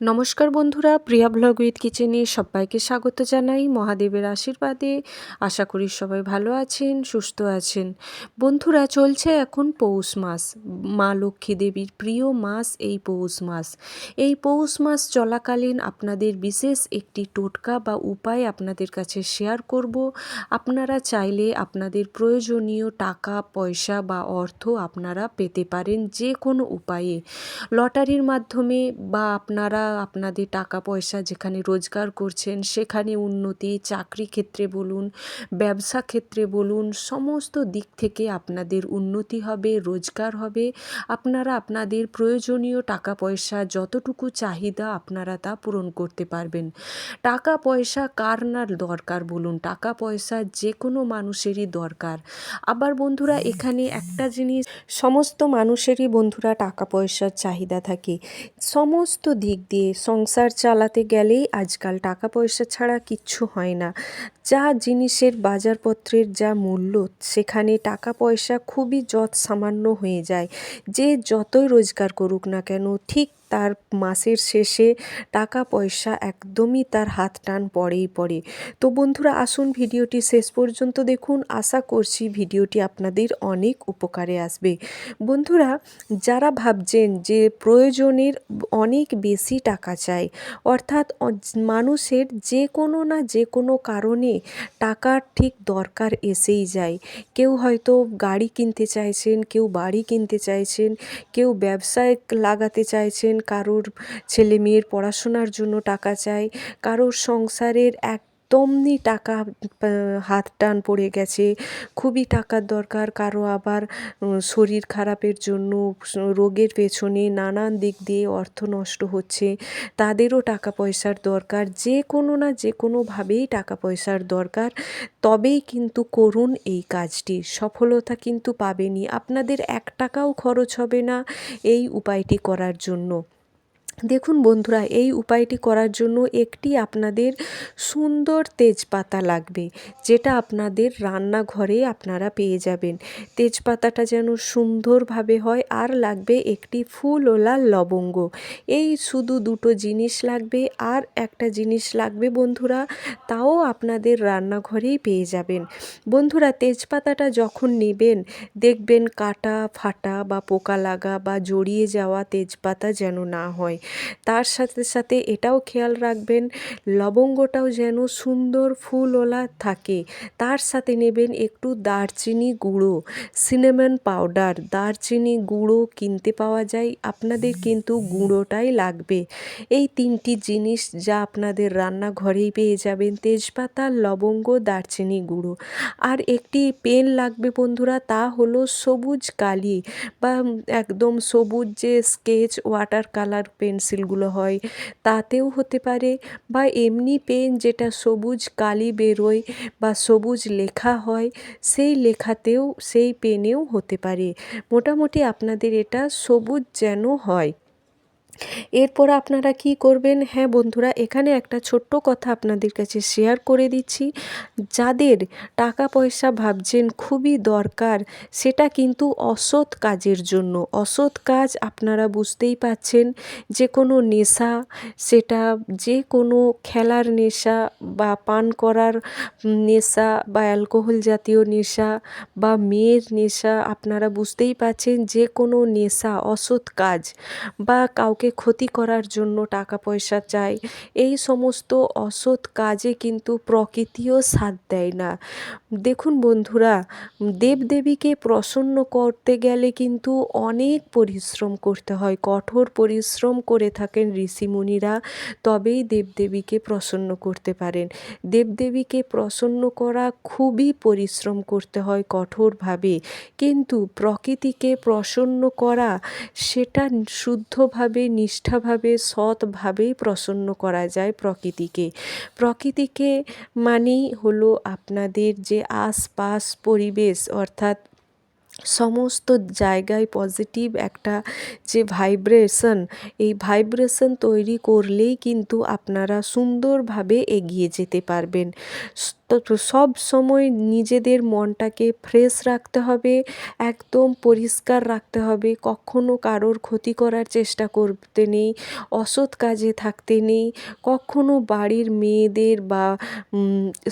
নমস্কার বন্ধুরা, প্রিয়া blog with কিচেনে সবাইকে স্বাগত জানাই মহাদেবের আশীর্বাদে। আশা করি সবাই ভালো আছেন, সুস্থ আছেন। বন্ধুরা, চলছে এখন পৌষ মাস। মা লক্ষ্মী দেবীর প্রিয় মাস এই পৌষ মাস। এই পৌষ মাস চলাকালীন আপনাদের বিশেষ একটি টোটকা বা উপায় আপনাদের কাছে শেয়ার করব। আপনারা চাইলে আপনাদের প্রয়োজনীয় টাকা, পয়সা বা অর্থ আপনারা পেতে পারেন যে কোনো উপায়ে। লটারির মাধ্যমে বা আপনারা আপনাদের টাকা পয়সা যেখানে রোজগার করছেন, সেখানে উন্নতি, চাকরি ক্ষেত্রে বলুন, ব্যবসা ক্ষেত্রে বলুন, সমস্ত দিক থেকে আপনাদের উন্নতি হবে, রোজগার হবে। আপনারা আপনাদের প্রয়োজনীয় টাকা পয়সা যতটুকু চাহিদা আপনারা তা পূরণ করতে পারবেন। টাকা পয়সা কার না দরকার বলুন? টাকা পয়সা যে কোনো মানুষেরই দরকার। আবার বন্ধুরা, এখানে একটা জিনিস, সমস্ত মানুষেরই বন্ধুরা টাকা পয়সার চাহিদা থাকে। সমস্ত দিক দিয়ে সংসার চালাতে গেলেই আজকাল টাকা পয়সা ছাড়া কিচ্ছু হয় না। যা জিনিসের বাজারপত্রের যা মূল্য, সেখানে টাকা পয়সা খুবই যৎ সামান্য হয়ে যায়। যে যতই রোজগার করুক না কেন, ঠিক তার মাসের শেষে টাকা পয়সা একদমই তার হাত টান পড়েই পড়ে। তো বন্ধুরা, আসুন ভিডিওটি শেষ পর্যন্ত দেখুন। আশা করছি ভিডিওটি আপনাদের অনেক উপকারে আসবে। বন্ধুরা, যারা ভাবছেন যে প্রয়োজনের অনেক বেশি টাকা চাই, অর্থাৎ মানুষের যে কোনো না যে কোনো কারণে টাকার ঠিক দরকার এসেই যায়। কেউ হয়তো গাড়ি কিনতে চাইছেন, কেউ বাড়ি কিনতে চাইছেন, কেউ ব্যবসায় লাগাতে চাইছেন কারোর ছেলে মেয়ের পড়াশোনার জন্য টাকা চাই, কারোর সংসারের এক একদমই টাকা হাত টান পড়ে গেছে, খুবই টাকার দরকার, কারও আবার শরীর খারাপের জন্য, রোগের পেছনে নানান দিক দিয়ে অর্থ নষ্ট হচ্ছে, তাদেরও টাকা পয়সার দরকার, যে কোনো না যে কোনোভাবেই টাকা পয়সার দরকার, তবেই কিন্তু করুন এই কাজটি, সফলতা কিন্তু পাবেনি আপনাদের এক টাকাও খরচ হবে না এই উপায়টি করার জন্য। দেখুন বন্ধুরা, এই উপায়টি করার জন্য একটি আপনাদের সুন্দর তেজপাতা লাগবে, যেটা আপনাদের রান্নাঘরে আপনারা পেয়ে যাবেন। তেজপাতাটা যেন সুন্দরভাবে হয় আর লাগবে একটি ফুলওলা লবঙ্গ। এই শুধু দুটো জিনিস লাগবে আর একটা জিনিস লাগবে বন্ধুরা, তাও আপনাদের রান্নাঘরেই পেয়ে যাবেন। বন্ধুরা, তেজপাতাটা যখন নেবেন, দেখবেন কাটা, ফাটা বা পোকা লাগা বা জড়িয়ে যাওয়া তেজপাতা যেন না হয়। তার সাথে সাথে এটাও খেয়াল রাখবেন, লবঙ্গটাও যেন সুন্দর ফুলওলা থাকে। তার সাথে নেবেন একটু দারচিনি গুঁড়ো সিনেমন পাউডার। দারচিনি গুঁড়ো কিনতে পাওয়া যায়, আপনাদের কিন্তু গুঁড়োটাই লাগবে। এই তিনটি জিনিস যা আপনাদের রান্নাঘরেই পেয়ে যাবেন, তেজপাতা, লবঙ্গ, দারচিনি গুঁড়ো। আর একটি পেন লাগবে বন্ধুরা, তা হলো সবুজ কালি বা একদম সবুজ যে স্কেচ ওয়াটার কালার পেন্সিলগুলো হয়, তাতেও হতে পারে বা এমনি পেন যেটা সবুজ কালি বেরোয় বা সবুজ লেখা হয়, সেই লেখাতেও, সেই পেনেও হতে পারে। মোটামুটি আপনাদের এটা সবুজ যেন হয়। এরপর আপনারা কি করবেন? হ্যাঁ বন্ধুরা, এখানে একটা ছোট্ট কথা আপনাদের কাছে শেয়ার করে দিচ্ছি। যাদের টাকা পয়সা ভাবছেন খুবই দরকার, সেটা কিন্তু অসৎ কাজের জন্য। অসৎ কাজ আপনারা বুঝতেই পাচ্ছেন, যে কোনো নেশা, সেটা যে কোনো খেলার নেশা বা পান করার নেশা বা অ্যালকোহল জাতীয় নেশা বা মেয়ের নেশা, আপনারা বুঝতেই পাচ্ছেন যে কোনো নেশা, অসৎ কাজ বা কাউকে কাউকে ক্ষতি করার জন্য টাকা পয়সা চায় এই সমস্ত অসৎ কাজে কিন্তু প্রকৃতিও সাথ দেয় না। দেখুন বন্ধুরা, দেবদেবীকে প্রসন্ন করতে গেলে কিন্তু অনেক পরিশ্রম করতে হয়। কঠোর পরিশ্রম করে থাকেন ঋষিমুনিরা, তবেই দেবদেবীকে প্রসন্ন করতে পারেন। দেবদেবীকে প্রসন্ন করা খুবই পরিশ্রম করতে হয় কঠোরভাবে। কিন্তু প্রকৃতিকে প্রসন্ন করা, সেটা শুদ্ধভাবে নিষ্ঠাভাবে, সৎভাবেই প্রসন্ন করা যায় প্রকৃতিকে। প্রকৃতিকে মানেই হলো আপনাদের যে আশপাশ পরিবেশ, অর্থাৎ সমস্ত জায়গায় পজিটিভ একটা যে ভাইব্রেশন এই ভাইব্রেশন তৈরি করলেই কিন্তু আপনারা সুন্দরভাবে এগিয়ে যেতে পারবেন। তো সব সময় নিজেদের মনটাকে ফ্রেশ রাখতে হবে, একদম পরিষ্কার রাখতে হবে। কখনো কারোর ক্ষতি করার চেষ্টা করতে নেই, অসৎ কাজে থাকতে নেই। কখনো বাড়ির মেয়েদের বা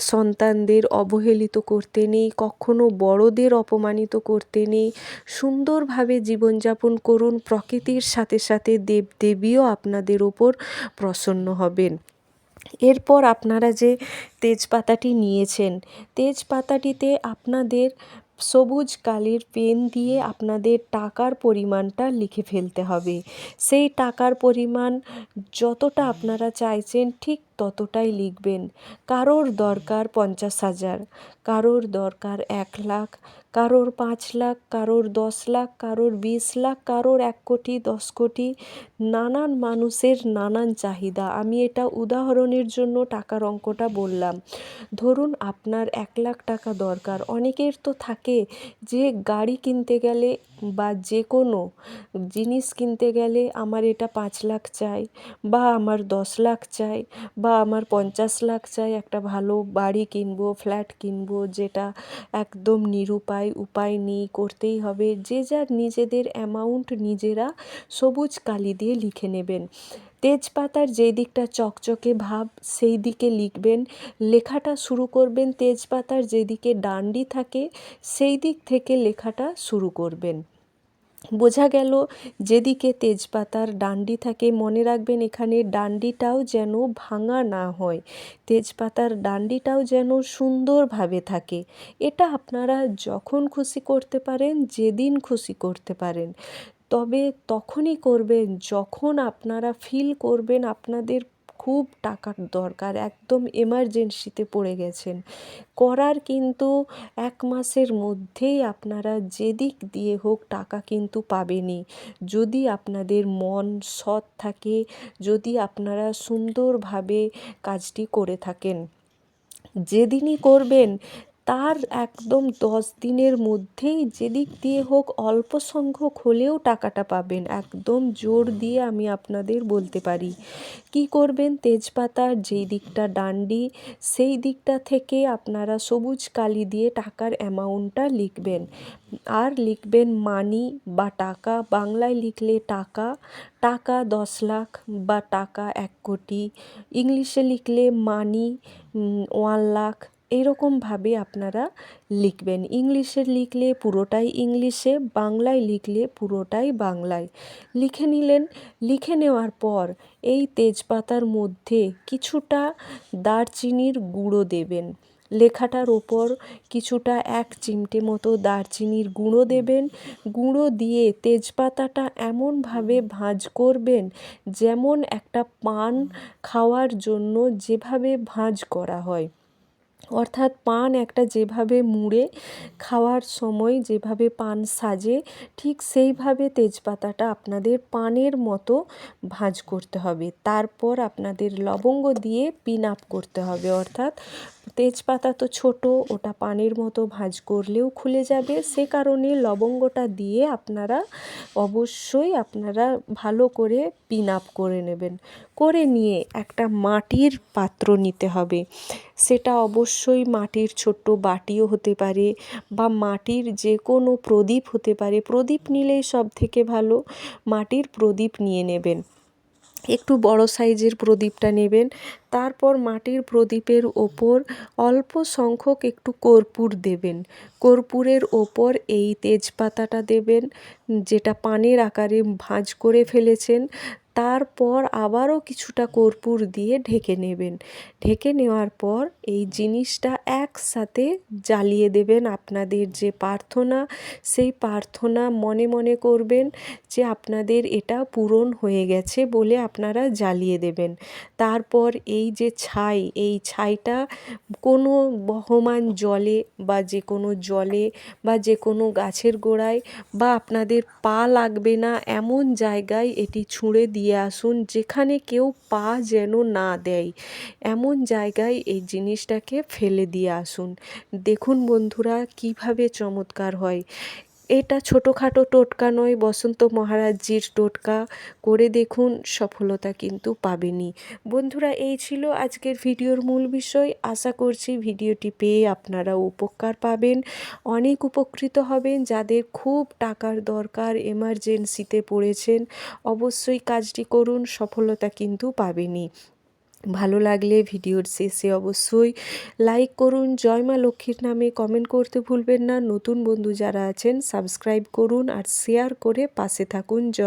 সন্তানদের অবহেলিত করতে নেই, কখনো বড়দের অপমানিত করতে নেই। সুন্দরভাবে জীবনযাপন করুন, প্রকৃতির সাথে সাথে দেবদেবীও আপনাদের ওপর প্রসন্ন হবেন। এরপর আপনারা যে তেজপাতাটি নিয়েছেন, তেজপাতাটিতে আপনাদের সবুজ কালির পেন দিয়ে আপনাদের টাকার পরিমাণটা লিখে ফেলতে হবে। সেই টাকার পরিমাণ যতটা আপনারা চাইছেন ঠিক ততটাই লিখবেন। কারোর দরকার পঞ্চাশ হাজার, কারোর দরকার এক লাখ কারোর পাঁচ লাখ, কারোর দশ লাখ, কারোর বিশ লাখ, কারোর এক কোটি, দশ কোটি, নানান মানুষের নানান চাহিদা। আমি এটা উদাহরণের জন্য টাকার অঙ্কটা বললাম। ধরুন আপনার এক লাখ টাকা দরকার। অনেকের তো থাকে যে গাড়ি কিনতে গেলে বা যে কোনো জিনিস কিনতে গেলে আমার এটা পাঁচ লাখ চাই বা আমার দশ লাখ চাই বা আমার পঞ্চাশ লাখ চাই। একটা ভালো বাড়ি কিনবো, ফ্ল্যাট কিনবো যেটা একদম নিরুপায় উপায় নেই, করতেই হবে। যে যার নিজেদের অ্যামাউন্ট নিজেরা সবুজ কালি দিয়ে লিখে নেবেন। তেজপাতার যেই দিকটা চকচকে ভাব, সেই দিকে লিখবেন। লেখাটা শুরু করবেন, তেজপাতার যেদিকে ডান্ডি থাকে, সেই দিক থেকে লেখাটা শুরু করবেন। বোঝা গেল যেদিকে তেজপাতার ডান্ডি থাকে, মনে রাখবেন এখানে ডান্ডিটাও যেন ভাঙা না হয়। তেজপাতার ডান্ডিটাও যেন সুন্দরভাবে থাকে। এটা আপনারা যখন খুশি করতে পারেন, যেদিন খুশি করতে পারেন। তবে তখনই করবেন, যখন আপনারা ফিল করবেন আপনাদের খুব টাকার দরকার, একদম এমার্জেন্সিতে পড়ে গেছেন। করার কিন্তু এক মাসের মধ্যেই আপনারা যেদিক দিয়ে হোক টাকা কিন্তু পাবেনই। যদি আপনাদের মন সৎ থাকে, যদি আপনারা সুন্দরভাবে কাজটি করে থাকেন। যেদিনই করবেন তার একদম দশ দিনের মধ্যেই যেদিক দিয়ে হোক অল্প সংখ্যক হলেও টাকাটা পাবেন। একদম জোর দিয়ে আমি আপনাদের বলতে পারি। কি করবেন? তেজপাতার যেই দিকটা ডান্ডি, সেই দিকটা থেকে আপনারা সবুজ কালি দিয়ে টাকার অ্যামাউন্টটা লিখবেন। আর লিখবেন মানি বা টাকা। বাংলায় লিখলে টাকা টাকা দশ লাখ বা টাকা এক কোটি। ইংলিশে লিখলে মানি ওয়ান লাখ। এইরকমভাবে আপনারা লিখবেন। ইংলিশে লিখলে পুরোটাই ইংলিশে, বাংলায় লিখলে পুরোটাই বাংলায়। লিখে নিলেন, লিখে নেওয়ার পর এই তেজপাতার মধ্যে কিছুটা দারচিনির গুঁড়ো দেবেন। লেখাটার ওপর কিছুটা এক চিমটে মতো দারচিনির গুঁড়ো দেবেন। গুঁড়ো দিয়ে তেজপাতাটা এমনভাবে ভাঁজ করবেন যেমন একটা পান খাওয়ার জন্য যেভাবে ভাঁজ করা হয়। অর্থাৎ পান একটা যেভাবে মুড়ে খাওয়ার সময়, যেভাবে পান সাজে, ঠিক সেইভাবে তেজপাতাটা আপনাদের পানের মতো ভাঁজ করতে হবে। তারপর আপনাদের লবঙ্গ দিয়ে পিন আপ করতে হবে, অর্থাৎ তেজপাতা তো ছোট, ওটা পানের মতো ভাঁজ করলেও খুলে যাবে। সে কারণে লবঙ্গটা দিয়ে আপনারা অবশ্যই আপনারা ভালো করে পিন আপ করে নেবেন। করে নিয়ে একটা মাটির পাত্র নিতে হবে। সেটা অবশ্যই মাটির ছোট্ট বাটিও হতে পারে বা মাটির যে কোনো প্রদীপ হতে পারে। প্রদীপ নিলেই সব থেকে ভালো, মাটির প্রদীপ নিয়ে নেবেন। একটু বড় সাইজের প্রদীপটা নেবেন। তারপর মাটির প্রদীপের ওপর অল্প সংখ্যক একটু কর্পূর দেবেন। কর্পূরের ওপর এই তেজপাতাটা দেবেন, যেটা পানের আকারে ভাঁজ করে ফেলেছেন। তারপর আবারও কিছুটা কর্পূর দিয়ে ঢেকে নেবেন। ঢেকে নেওয়ার পর এই জিনিসটা একসাথে জ্বালিয়ে দেবেন আপনাদের যে প্রার্থনা, সেই প্রার্থনা মনে মনে করবেন যে আপনাদের এটা পূরণ হয়ে গেছে বলে আপনারা জ্বালিয়ে দেবেন। তারপর এই যে ছাই, এই ছাইটা কোনো বহমান জলে বা যে কোনো জলে বা যে কোনো গাছের গোড়ায় বা আপনাদের পা লাগবে না এমন জায়গায় এটি ছুঁড়ে দিয়ে আসুন, যেখানে কেউ পা যেন না দেয়। এমন জায়গায় এই জিনিসটাকে ফেলে দিয়ে আসুন। দেখুন বন্ধুরা, কীভাবে চমৎকার হয়। এটা ছোটোখাটো টোটকা নয়, বসন্ত মহারাজজির টোটকা। করে দেখুন, সফলতা কিন্তু পাবেনই। বন্ধুরা, এই ছিল আজকের ভিডিওর মূল বিষয়। আশা করছি ভিডিওটি পেয়ে আপনারা উপকার পাবেন। অনেক উপকৃত হবেন যাদের খুব টাকার দরকার এমার্জেন্সিতে পড়েছেন। অবশ্যই কাজটি করুন, সফলতা কিন্তু পাবেনই। ভালো লাগলে ভিডিওর শেষে অবশ্যই লাইক করুন, জয় মা লক্ষ্মীর নামে কমেন্ট করতে ভুলবেন না। নতুন বন্ধু যারা আছেন সাবস্ক্রাইব করুন আর শেয়ার করে পাশে থাকুন। জয়